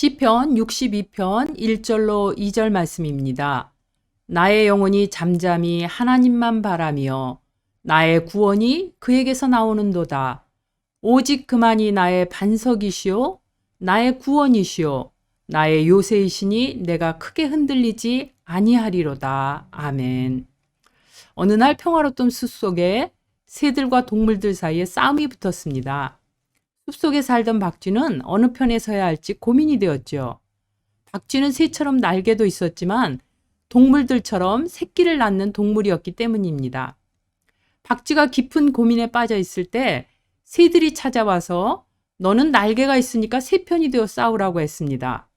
시편 62편 1절로 2절 말씀입니다. 나의 영혼이 잠잠히 하나님만 바라며 나의 구원이 그에게서 나오는도다. 오직 그만이 나의 반석이시오 나의 구원이시오 나의 요새이시니 내가 크게 흔들리지 아니하리로다. 아멘. 어느 날 평화롭던 숲 속에 새들과 동물들 사이에 싸움이 붙었습니다. 숲속에 살던 박쥐는 어느 편에 서야 할지 고민이 되었죠. 박쥐는 새처럼 날개도 있었지만 동물들처럼 새끼를 낳는 동물이었기 때문입니다. 박쥐가 깊은 고민에 빠져 있을 때 새들이 찾아와서 너는 날개가 있으니까 새 편이 되어 싸우라고 했습니다.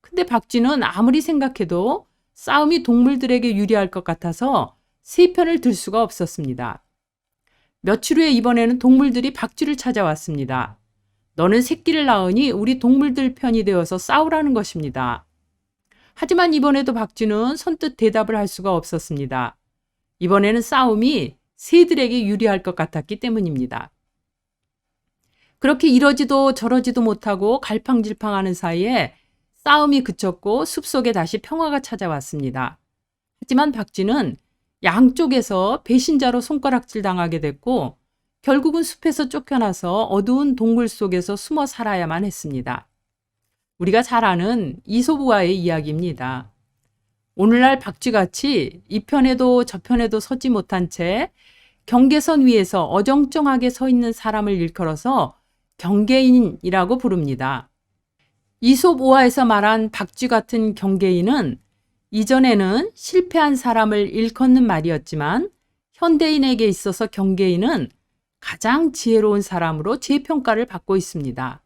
근데 박쥐는 아무리 생각해도 싸움이 동물들에게 유리할 것 같아서 새 편을 들 수가 없었습니다. 며칠 후에 이번에는 동물들이 박쥐를 찾아왔습니다. 너는 새끼를 낳으니 우리 동물들 편이 되어서 싸우라는 것입니다. 하지만 이번에도 박쥐는 선뜻 대답을 할 수가 없었습니다. 이번에는 싸움이 새들에게 유리할 것 같았기 때문입니다. 그렇게 이러지도 저러지도 못하고 갈팡질팡하는 사이에 싸움이 그쳤고 숲속에 다시 평화가 찾아왔습니다. 하지만 박쥐는 양쪽에서 배신자로 손가락질 당하게 됐고 결국은 숲에서 쫓겨나서 어두운 동굴 속에서 숨어 살아야만 했습니다. 우리가 잘 아는 이소부와의 이야기입니다. 오늘날 박쥐같이 이편에도 저편에도 서지 못한 채 경계선 위에서 어정쩡하게 서 있는 사람을 일컬어서 경계인이라고 부릅니다. 이솝 오화에서 말한 박쥐 같은 경계인은 이전에는 실패한 사람을 일컫는 말이었지만 현대인에게 있어서 경계인은 가장 지혜로운 사람으로 재평가를 받고 있습니다.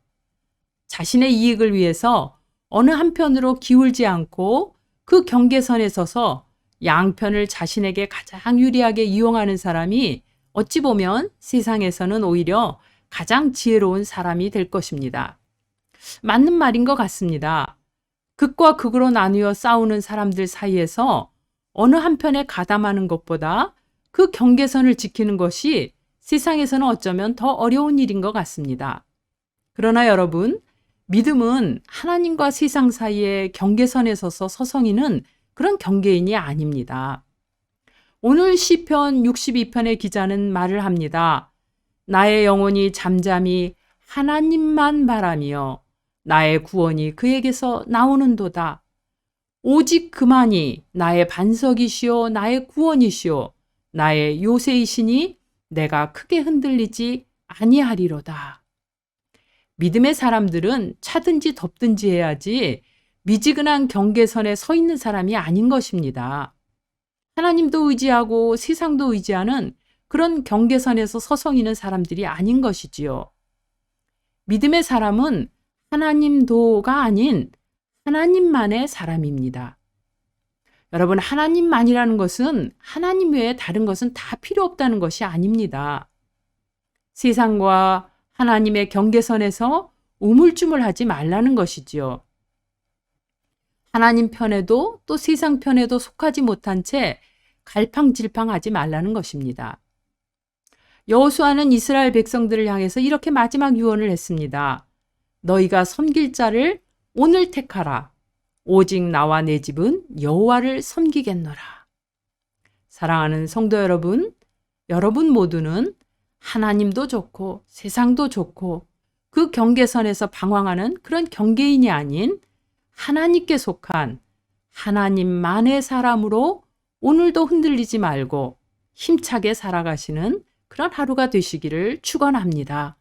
자신의 이익을 위해서 어느 한편으로 기울지 않고 그 경계선에 서서 양편을 자신에게 가장 유리하게 이용하는 사람이 어찌 보면 세상에서는 오히려 가장 지혜로운 사람이 될 것입니다. 맞는 말인 것 같습니다. 극과 극으로 나누어 싸우는 사람들 사이에서 어느 한편에 가담하는 것보다 그 경계선을 지키는 것이 세상에서는 어쩌면 더 어려운 일인 것 같습니다. 그러나 여러분, 믿음은 하나님과 세상 사이의 경계선에 서서 서성이는 그런 경계인이 아닙니다. 오늘 시편 62편의 기자는 말을 합니다. 나의 영혼이 잠잠히 하나님만 바라며 나의 구원이 그에게서 나오는도다. 오직 그만이 나의 반석이시오 나의 구원이시오 나의 요새이시니 내가 크게 흔들리지 아니하리로다. 믿음의 사람들은 차든지 덥든지 해야지 미지근한 경계선에 서 있는 사람이 아닌 것입니다. 하나님도 의지하고 세상도 의지하는 그런 경계선에서 서성이는 사람들이 아닌 것이지요. 믿음의 사람은 하나님도가 아닌 하나님만의 사람입니다. 여러분, 하나님만이라는 것은 하나님 외에 다른 것은 다 필요 없다는 것이 아닙니다. 세상과 하나님의 경계선에서 우물쭈물하지 말라는 것이지요. 하나님 편에도 또 세상 편에도 속하지 못한 채 갈팡질팡하지 말라는 것입니다. 여호수아는 이스라엘 백성들을 향해서 이렇게 마지막 유언을 했습니다. 너희가 섬길 자를 오늘 택하라. 오직 나와 내 집은 여호와를 섬기겠노라. 사랑하는 성도 여러분, 여러분 모두는 하나님도 좋고 세상도 좋고 그 경계선에서 방황하는 그런 경계인이 아닌 하나님께 속한 하나님만의 사람으로 오늘도 흔들리지 말고 힘차게 살아가시는 그런 하루가 되시기를 축원합니다.